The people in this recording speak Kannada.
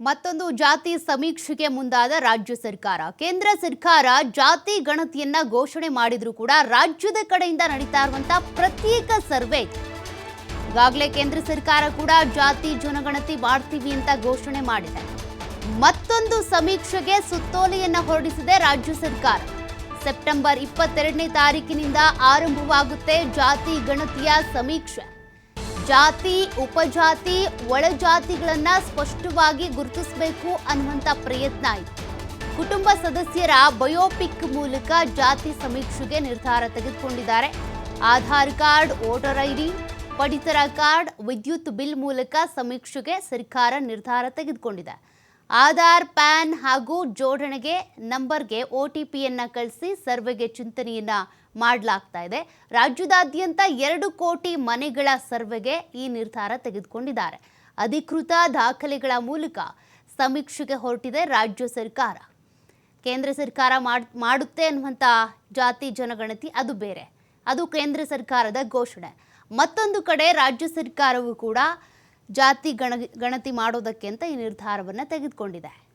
ಮತ್ತೊಂದು ಜಾತಿ ಸಮೀಕ್ಷೆಗೆ ಮುಂದಾದ ರಾಜ್ಯ ಸರ್ಕಾರ. ಕೇಂದ್ರ ಸರ್ಕಾರ ಜಾತಿ ಗಣತಿಯನ್ನ ಘೋಷಣೆ ಮಾಡಿದ್ರು ಕೂಡ ರಾಜ್ಯದ ಕಡೆಯಿಂದ ನಡೀತಾ ಇರುವಂತಹ ಪ್ರತ್ಯೇಕ ಸರ್ವೆ. ಈಗಾಗಲೇ ಕೇಂದ್ರ ಸರ್ಕಾರ ಕೂಡ ಜಾತಿ ಜನಗಣತಿ ಮಾಡ್ತೀವಿ ಅಂತ ಘೋಷಣೆ ಮಾಡಿದೆ. ಮತ್ತೊಂದು ಸಮೀಕ್ಷೆಗೆ ಸುತ್ತೋಲೆಯನ್ನ ಹೊರಡಿಸಿದೆ ರಾಜ್ಯ ಸರ್ಕಾರ. ಸೆಪ್ಟೆಂಬರ್ ಇಪ್ಪತ್ತೆರಡನೇ ತಾರೀಕಿನಿಂದ ಆರಂಭವಾಗುತ್ತೆ ಜಾತಿ ಗಣತಿಯ ಸಮೀಕ್ಷೆ. ಜಾತಿ, ಉಪಜಾತಿ, ಒಳಜಾತಿಗಳನ್ನ ಸ್ಪಷ್ಟವಾಗಿ ಗುರುತಿಸಬೇಕು ಅನ್ನುವಂಥ ಪ್ರಯತ್ನ ಇದೆ. ಕುಟುಂಬ ಸದಸ್ಯರ ಬಯೋಪಿಕ್ ಮೂಲಕ ಜಾತಿ ಸಮೀಕ್ಷೆಗೆ ನಿರ್ಧಾರ ತೆಗೆದುಕೊಂಡಿದ್ದಾರೆ. ಆಧಾರ್ ಕಾರ್ಡ್, ವೋಟರ್ ಐಡಿ, ಪಡಿತರ ಕಾರ್ಡ್, ವಿದ್ಯುತ್ ಬಿಲ್ ಮೂಲಕ ಸಮೀಕ್ಷೆಗೆ ಸರ್ಕಾರ ನಿರ್ಧಾರ ತೆಗೆದುಕೊಂಡಿದೆ. ಆಧಾರ್, ಪ್ಯಾನ್ ಹಾಗೂ ಜೋಡಣೆಗೆ, ನಂಬರ್ಗೆ ಒ ಟಿ ಪಿಯನ್ನು ಕಳಿಸಿ ಸರ್ವೆಗೆ ಚಿಂತನೆಯನ್ನು ಮಾಡಲಾಗ್ತಾ ಇದೆ. ರಾಜ್ಯದಾದ್ಯಂತ ಎರಡು ಕೋಟಿ ಮನೆಗಳ ಸರ್ವೆಗೆ ಈ ನಿರ್ಧಾರ ತೆಗೆದುಕೊಂಡಿದ್ದಾರೆ. ಅಧಿಕೃತ ದಾಖಲೆಗಳ ಮೂಲಕ ಸಮೀಕ್ಷೆಗೆ ಹೊರಟಿದೆ ರಾಜ್ಯ ಸರ್ಕಾರ. ಕೇಂದ್ರ ಸರ್ಕಾರ ಮಾಡ್, ಮಾಡುತ್ತೆ ಅನ್ನುವಂಥ ಜಾತಿ ಜನಗಣತಿ ಅದು ಬೇರೆ. ಅದು ಕೇಂದ್ರ ಸರ್ಕಾರದ ಘೋಷಣೆ. ಮತ್ತೊಂದು ಕಡೆ ರಾಜ್ಯ ಸರ್ಕಾರವು ಕೂಡ ಜಾತಿ ಗಣ ಗಣತಿ ಮಾಡೋದಕ್ಕೆ ಅಂತ ಈ ನಿರ್ಧಾರವನ್ನು ತೆಗೆದುಕೊಂಡಿದೆ.